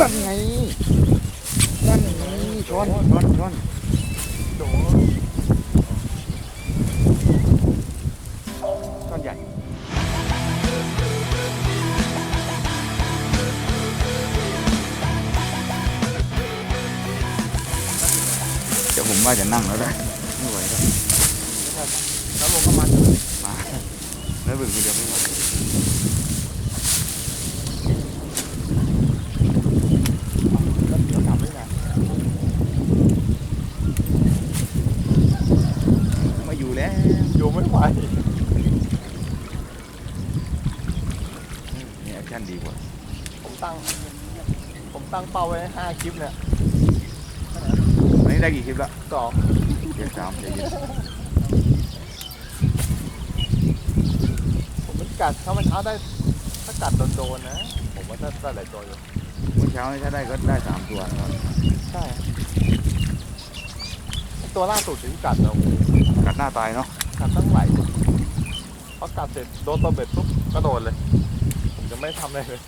นั่นไง นั่นไงช้อนช้อนช้อนโดช้อนใหญ่เดี๋ยวผมว่าจะนั่งแล้วได้ไม่ไหวแล้วแล้วลงก็มันมาแล้วบึกคนเดียวไม่ไหว แล้วเดี๋ยวกลับไม่นาน มาอยู่แล้ว อยู่ไม่ไหว นี่แอค ชั่นดีกว่า ผมตั้ง ผมตั้งเป้าไว้ห้าคลิปเนี่ยวันนี้ได้กี่คลิปละสองเดี๋ยวสามเดี๋ยวเย็นผมมันกัดถ้ามันเช้าได้ ถ้ากัดโดนๆนะ ผมว่าถ้าได้หลายตัวอยู่เมื่อเช้านี่ถ้าได้ก็ได้สามตัวนะครับใช่ตัวล่าสุดที่กัดเรากัดหน้าตายเนาะกัดตั้งไหลายพอกัดเสร็จโดนตัวเบ็ดปุ๊บก็โดนเลยผมจะ ไม่ทำอะไรเลย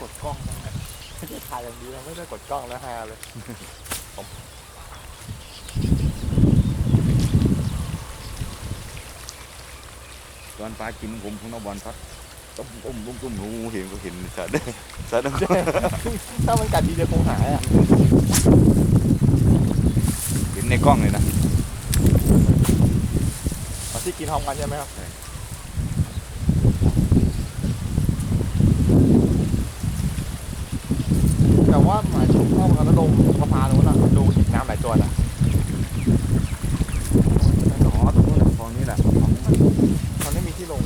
กดกล้องนะไม่ได้ถ่ายอย่างนี้นะไม่ได้กดกล้องแล้วฮาเลย ตอนปลากินผมคุณเอาบอลพัด ต้มต้มต้มต้มหนูเห็นก็เห็นสัตว์สัตว์ถ้ามันกัดทีเดียวคงหายอะเห็นในกล้องเลยนะเอาที่กินพร้อมกันใช่ไหมครับใช่แต่ว่าหมายถึงเข้ามาแล้วลงสะพานนู้นอะดูหินน้ำหลายตัวนะ อ๋อตรงนู้นคลองนี้แหละ มันไม่มีที่ลง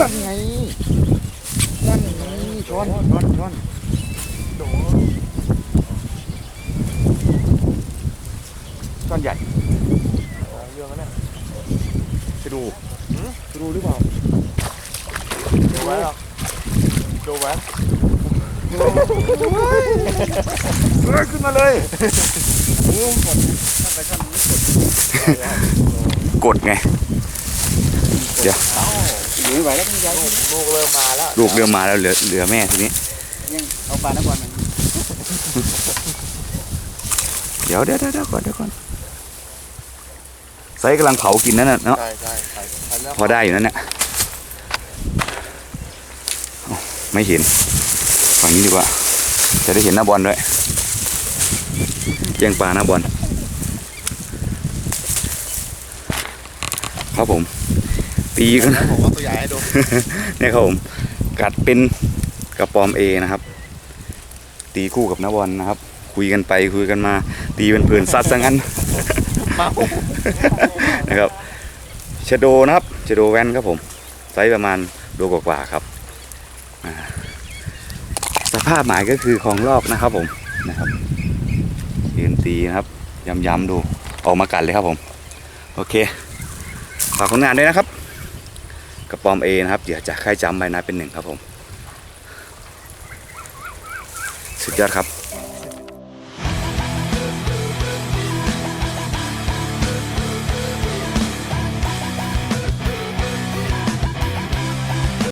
นั่นไงนั่นไงช้อนช้อนช้อนโดช้อนใหญ่เรื่องนั้นเนี่ยจะดูจะดูหรือเปล่าดูไว้หรอดูไว้เฮ้ยขึ้นมาเลยโอ้หมดถ้าไปขั้นนี้กดไง เดี๋ยว อ้าอยู่ไม่ไหวแล้วต้องย้ายลูกลูกเริ่มมาแล้วลูกเรือมาแล้วเหลือเหลือแม่ทีนี้ ยังเอาปลานักบอลมันเดี๋ยวเดี๋ยวเดี๋ยวเดี๋ยวก่อนเดี๋ยวก่อนไซส์กำลังเผากินนั่นน่ะเนาะใช่ใช่ใช่ใช่เรื่องพอได้อยู่นั่นแหละเอ้าไม่เห็น ฝั่งนี้ดีกว่า จะได้เห็นหน้าบอลด้วยแย่งปลาหน้าบอล ครับผมตีกันผมเอาตัวใหญ่ให้ดูเนี่ยครับผม กัดเป็นกระปอมเอนะครับ ตีคู่กับน้าบอลนะครับ คุยกันไปคุยกันมา ตีเป็นเพื่อนซัดซะงั้นมาปุ๊บนะครับชโดนะครับชโดแวนครับผมไซส์ประมาณโลกว่าๆครับอ่าสภาพหมายก็คือคลองลอกนะครับผมนะครับยืนตีนะครับย้ำๆดูออกมากัดเลยครับผม โอเค ฝากผลงานด้วยนะครับ กระปอมเอนะครับเดี๋ยวจะค่ายจำใบนาเป็นหนึ่งครับผม สุดยอดครับ